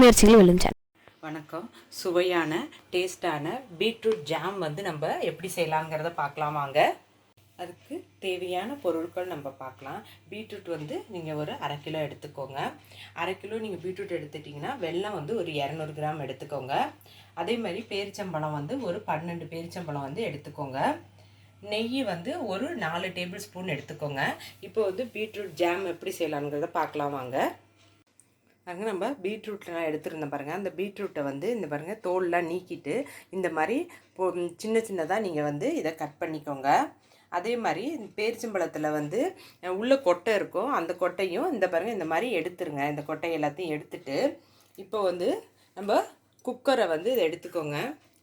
முயற்சிகளும் வெல்லும் வணக்கம். சுவையான டேஸ்டான பீட்ரூட் ஜாம் வந்து நம்ம எப்படி செய்யலாங்கிறத பார்க்கலாம் வாங்க. அதுக்கு தேவையான பொருட்கள் நம்ம பார்க்கலாம். பீட்ரூட் வந்து நீங்கள் ஒரு அரை கிலோ எடுத்துக்கோங்க. அரை கிலோ நீங்கள் பீட்ரூட் எடுத்துட்டிங்கன்னா வெள்ளம் வந்து ஒரு இரநூறு கிராம் எடுத்துக்கோங்க. அதே மாதிரி பேரிச்சம்பழம் வந்து ஒரு பன்னெண்டு பேரிச்சம்பழம் வந்து எடுத்துக்கோங்க. நெய் வந்து ஒரு நாலு டேபிள் ஸ்பூன் எடுத்துக்கோங்க. இப்போ வந்து பீட்ரூட் ஜாம் எப்படி செய்யலாங்கிறத பார்க்கலாம் வாங்க. பாருங்க நம்ம பீட்ரூட்லாம் எடுத்துருந்தோம் பாருங்கள் அந்த பீட்ரூட்டை வந்து இந்த பாருங்கள் தோல்லாம் நீக்கிட்டு இந்த மாதிரி சின்ன சின்னதாக நீங்கள் வந்து இதை கட் பண்ணிக்கோங்க. அதே மாதிரி பேரிச்சம்பழத்தில் வந்து உள்ள கொட்டை இருக்கும். அந்த கொட்டையும் இந்த பாருங்கள் இந்த மாதிரி எடுத்துருங்க. இந்த கொட்டை எல்லாத்தையும் எடுத்துட்டு இப்போ வந்து நம்ம குக்கரை வந்து இதை எடுத்துக்கோங்க.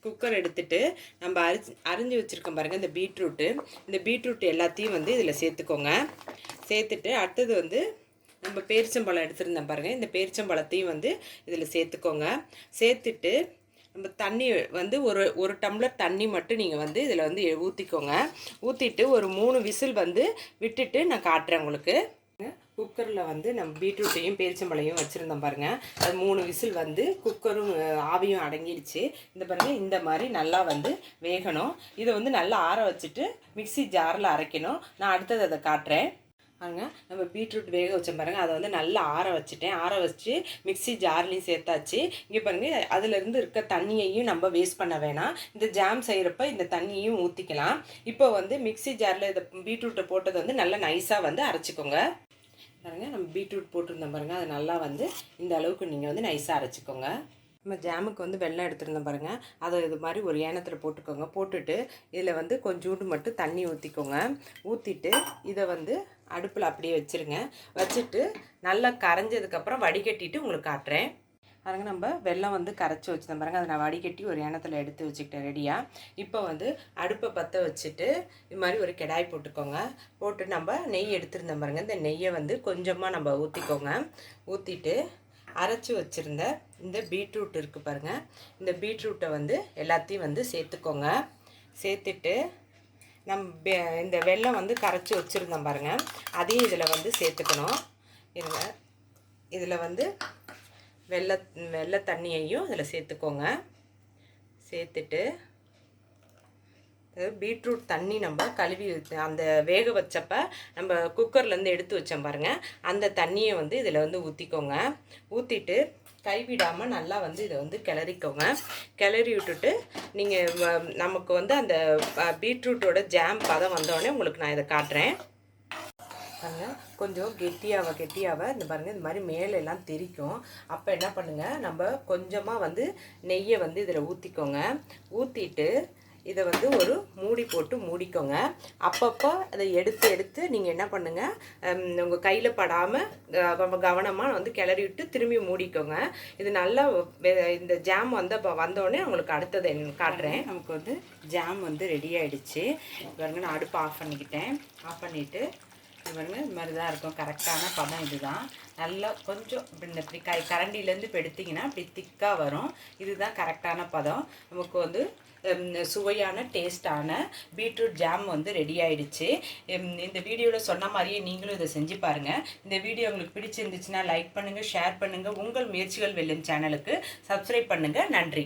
குக்கர் எடுத்துட்டு நம்ம அரிஞ்சு அரிஞ்சு வச்சுருக்கோம் பாருங்கள் இந்த பீட்ரூட்டு. இந்த பீட்ரூட் எல்லாத்தையும் வந்து இதில் சேர்த்துக்கோங்க. சேர்த்துட்டு அடுத்தது வந்து நம்ம பேரிச்சம்பழம் எடுத்திருந்தேன் பாருங்கள் இந்த பேரிச்சம்பழத்தையும் வந்து இதில் சேர்த்துக்கோங்க. சேர்த்துட்டு நம்ம தண்ணி வந்து ஒரு ஒரு டம்ளர் தண்ணி மட்டும் நீங்கள் வந்து இதில் வந்து ஊற்றிக்கோங்க ஊற்றிட்டு ஒரு மூணு விசில் வந்து விட்டுட்டு நான் காட்டுறேன் உங்களுக்கு. குக்கரில் வந்து நம்ம பீட்ரூட்டையும் பேரிச்சம்பழையும் வச்சுருந்தோம் பாருங்கள் அது மூணு விசில் வந்து குக்கரும் ஆவியும் அடங்கிடுச்சு. இந்த பாருங்கள் இந்த மாதிரி நல்லா வந்து வேகணும். இதை வந்து நல்லா ஆற வச்சுட்டு மிக்ஸி ஜாரில் அரைக்கணும். நான் அடுத்தது அதை காட்டுறேன். பாருங்க நம்ம பீட்ரூட் வேக வச்சோம் பாருங்கள் அதை வந்து நல்லா ஆற வச்சுட்டேன். ஆற வச்சு மிக்ஸி ஜார்லேயும் சேர்த்தாச்சு. இங்கே பாருங்க அதுலேருந்து இருக்க தண்ணியையும் நம்ம வேஸ்ட் பண்ண வேணாம். இந்த ஜாம் செய்கிறப்ப இந்த தண்ணியும் ஊற்றிக்கலாம் இப்போ வந்து மிக்ஸி ஜாரில் இதை பீட்ரூட்டை போட்டது வந்து நல்லா நைஸாக வந்து அரைச்சிக்கோங்க. பாருங்க நம்ம பீட்ரூட் போட்டிருந்தோம் பாருங்கள் அது நல்லா வந்து இந்த அளவுக்கு நீங்கள் வந்து நைஸாக அரைச்சிக்கோங்க. நம்ம ஜாமுக்கு வந்து வெள்ளம் எடுத்துருந்தோம் பாருங்கள் அதை இது மாதிரி ஒரு ஏனத்தில் போட்டுக்கோங்க. போட்டுட்டு இதில் வந்து கொஞ்சோண்டு மட்டும் தண்ணி ஊற்றிக்கோங்க ஊற்றிட்டு இதை வந்து அடுப்பில் அப்படியே வச்சுருங்க. வச்சுட்டு நல்லா கரைஞ்சதுக்கப்புறம் வடிகட்டிட்டு உங்களுக்கு காட்டுறேன். பாருங்க நம்ம வெல்லம் வந்து கரைச்சி வச்சுருந்தோம். பாருங்கள் அதை நான் வடிகட்டி ஒரு ஏனத்தில் எடுத்து வச்சுக்கிட்டேன் ரெடியாக இப்போ வந்து அடுப்பை பற்ற வச்சுட்டு இது மாதிரி ஒரு கெடாய் போட்டுக்கோங்க. போட்டு நம்ம நெய் எடுத்துருந்தேன் பாருங்க. இந்த நெய்யை வந்து கொஞ்சமாக நம்ம ஊற்றிக்கோங்க ஊற்றிட்டு அரைச்சி வச்சுருந்த இந்த பீட்ரூட் இருக்குது பாருங்கள் இந்த பீட்ரூட்டை வந்து எல்லாத்தையும் வந்து சேர்த்துக்கோங்க. சேர்த்துட்டு நம் பெ- இந்த வெல்லம் வந்து கரைச்சி வச்சுருந்தோம் பாருங்கள் அதையும் இதில் வந்து சேர்த்துக்கணும். இருங்க. இதில் வந்து வெள்ளை வெள்ளை தண்ணியையும் இதில் சேர்த்துக்கோங்க. சேர்த்துட்டு அதாவது பீட்ரூட் தண்ணி நம்ம கழுவி அந்த வேக வச்சப்ப நம்ம குக்கர்லேருந்து எடுத்து வச்சோம் பாருங்கள் அந்த தண்ணியை வந்து இதில் வந்து ஊற்றிக்கோங்க ஊற்றிட்டு கைவிடாமல் நல்லா வந்து இதை வந்து கிளறிக்கோங்க. கிளறி விட்டுட்டு நீங்கள் நமக்கு வந்து அந்த பீட்ரூட்டோட ஜாம் பதம் வந்தோடனே உங்களுக்கு நான் இதை காட்டுறேன். பாருங்கள் கொஞ்சம் கெட்டியாக கெட்டியாக இந்த பாருங்கள் இந்த மாதிரி மேலே எல்லாம் தெரிக்கும். அப்போ என்ன பண்ணுங்கள் நம்ம கொஞ்சமாக வந்து நெய்யை வந்து இதில் ஊற்றிக்கோங்க ஊற்றிட்டு இதை வந்து ஒரு மூடி போட்டு மூடிக்கோங்க. அப்பப்போ அதை எடுத்து எடுத்து நீங்கள் என்ன பண்ணுங்கள் உங்கள் கையில் படாமல் கவனமாக வந்து கிளறி விட்டு திரும்பி மூடிக்கோங்க. இது நல்லா இந்த ஜாம் வந்தப்போ வந்தோடனே உங்களுக்கு அடுத்தது காட்டுறேன். நமக்கு வந்து ஜாம் வந்து ரெடி ஆகிடுச்சு பாருங்க நான் அடுப்பு ஆஃப் பண்ணிக்கிட்டேன். ஆஃப் பண்ணிவிட்டு இது இது மாதிரி தான் இருக்கும். கரெக்டான பதம் இதுதான். நல்லா கொஞ்சம் இப்படி இந்த இப்படி கை கரண்டிலேருந்து இப்போ எடுத்திங்கன்னா இப்படி திக்காக வரும். இதுதான் கரெக்டான பதம். நமக்கு வந்து சுவையான டேஸ்டான பீட்ரூட் ஜாம் வந்து ரெடி ஆயிடுச்சு. இந்த வீடியோவில் சொன்ன மாதிரியே நீங்களும் இதை செஞ்சு பாருங்கள் இந்த வீடியோ உங்களுக்கு பிடிச்சிருந்துச்சுன்னா லைக் பண்ணுங்கள் ஷேர் பண்ணுங்கள் உங்கள் முயற்சிகள் வெல்லும் சேனலுக்கு சப்ஸ்கிரைப் பண்ணுங்கள் நன்றி.